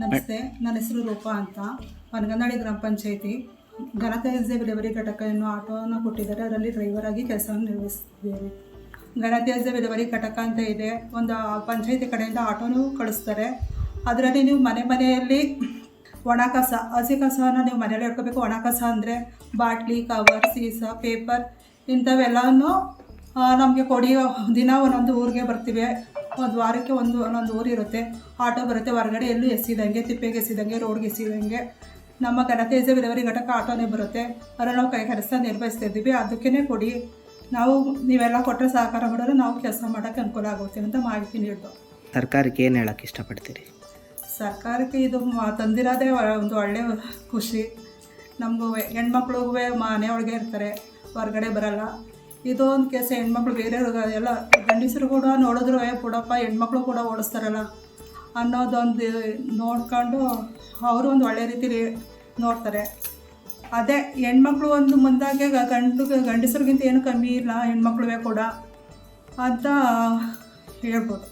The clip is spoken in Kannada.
ನಮಸ್ತೆ, ನನ್ನ ಹೆಸರು ರೂಪಾ ಅಂತ. ಪನಗನಹಳ್ಳಿ ಗ್ರಾಮ ಪಂಚಾಯಿತಿ. ಘನತ್ಯಾಜ್ಯ ವಿಲೇವಾರಿ ಘಟಕ ಎನ್ನುವ ಆಟೋವನ್ನು ಕೊಟ್ಟಿದ್ದಾರೆ. ಅದರಲ್ಲಿ ಡ್ರೈವರ್ ಆಗಿ ಕೆಲಸವನ್ನು ನಿರ್ವಹಿಸಿದ್ದೇವೆ ಘನತ್ಯಾಜ್ಯ ವಿಲೇವಾರಿ ಘಟಕ ಅಂತ ಇದೆ. ಒಂದು ಪಂಚಾಯಿತಿ ಕಡೆಯಿಂದ ಆಟೋನು ಕಳಿಸ್ತಾರೆ. ಅದರಲ್ಲಿ ನೀವು ಮನೆ ಮನೆಯಲ್ಲಿ ಒಣ ಕಸ, ಹಸಿ ಕಸವನ್ನು ನೀವು ಮನೇಲಿ ಇಟ್ಕೋಬೇಕು. ಒಣ ಕಸ ಅಂದರೆ ಬಾಟ್ಲಿ, ಕವರ್, ಸೀಸ, ಪೇಪರ್ ಇಂಥವೆಲ್ಲವೂ ನಮಗೆ ಕೊಡಿ ದಿನ ಒಂದೊಂದು ಊರಿಗೆ ಬರ್ತೀವಿ. ಒಂದು ವಾರಕ್ಕೆ ಒಂದು ಒಂದೊಂದು ಊರಿರುತ್ತೆ ಆಟೋ ಬರುತ್ತೆ. ಹೊರಗಡೆ ಎಲ್ಲೂ ಎಸಿದಂಗೆ ತಿಪ್ಪೆಗೆ ಎಸಿದಂಗೆ ರೋಡ್ಗೆ ಎಸಿದಂಗೆ. ನಮ್ಮ ಘನತೇಜ ವಿರವರಿ ಘಟಕ ಆಟೋನೇ ಬರುತ್ತೆ. ಅವರ ನಾವು ಕೈ ಕೆಲಸ ನಿರ್ವಹಿಸ್ತಾ ಇದ್ದೀವಿ. ಅದಕ್ಕೇ ಕೊಡಿ. ನಾವು ನೀವೆಲ್ಲ ಕೊಟ್ಟರೆ ಸಹಕಾರ ಮಾಡಿದ್ರೆ ನಾವು ಕೆಲಸ ಮಾಡೋಕ್ಕೆ ಅನುಕೂಲ ಆಗುತ್ತೆ ಅಂತ ಮಾಹಿತಿ ನೀಡಿದ್ದು ಸರ್ಕಾರಕ್ಕೆ ಏನು ಹೇಳಕ್ಕೆ ಇಷ್ಟಪಡ್ತೀರಿ? ಸರ್ಕಾರಕ್ಕೆ ಇದು ಮ- ತಂದಿರೋದೇ ಒಂದು ಒಳ್ಳೆಯ ಖುಷಿ. ನಮಗೂ ಹೆಣ್ಮಕ್ಳಿಗೂ ಮನೆಯೊಳಗೆ ಇರ್ತಾರೆ. ಹೊರಗಡೆ ಬರಲ್ಲ. ಇದು ಒಂದು ಕೆಲಸ ಹೆಣ್ಮಕ್ಳು ಬೇರೆ ಎಲ್ಲ ಗಂಡಸರು ಕೂಡ ನೋಡಿದ್ರು, ಏ ಬಿಡಪ್ಪ ಹೆಣ್ಮಕ್ಳು ಕೂಡ ಓಡಿಸ್ತಾರಲ್ಲ ಅನ್ನೋದೊಂದು ನೋಡ್ಕೊಂಡು ಅವರು ಒಂದು ಒಳ್ಳೆ ರೀತಿಲಿ ನೋಡ್ತಾರೆ. ಅದೇ ಹೆಣ್ಮಕ್ಳು ಒಂದು ಮುಂದಾಗೆ ಗಂಡು, ಗಂಡಸರಿಗಿಂತ ಏನು ಕಮ್ಮಿ ಇಲ್ಲ, ಹೆಣ್ಮಕ್ಳುವೇ ಕೂಡ ಅಂತ ಹೇಳ್ಬೋದು.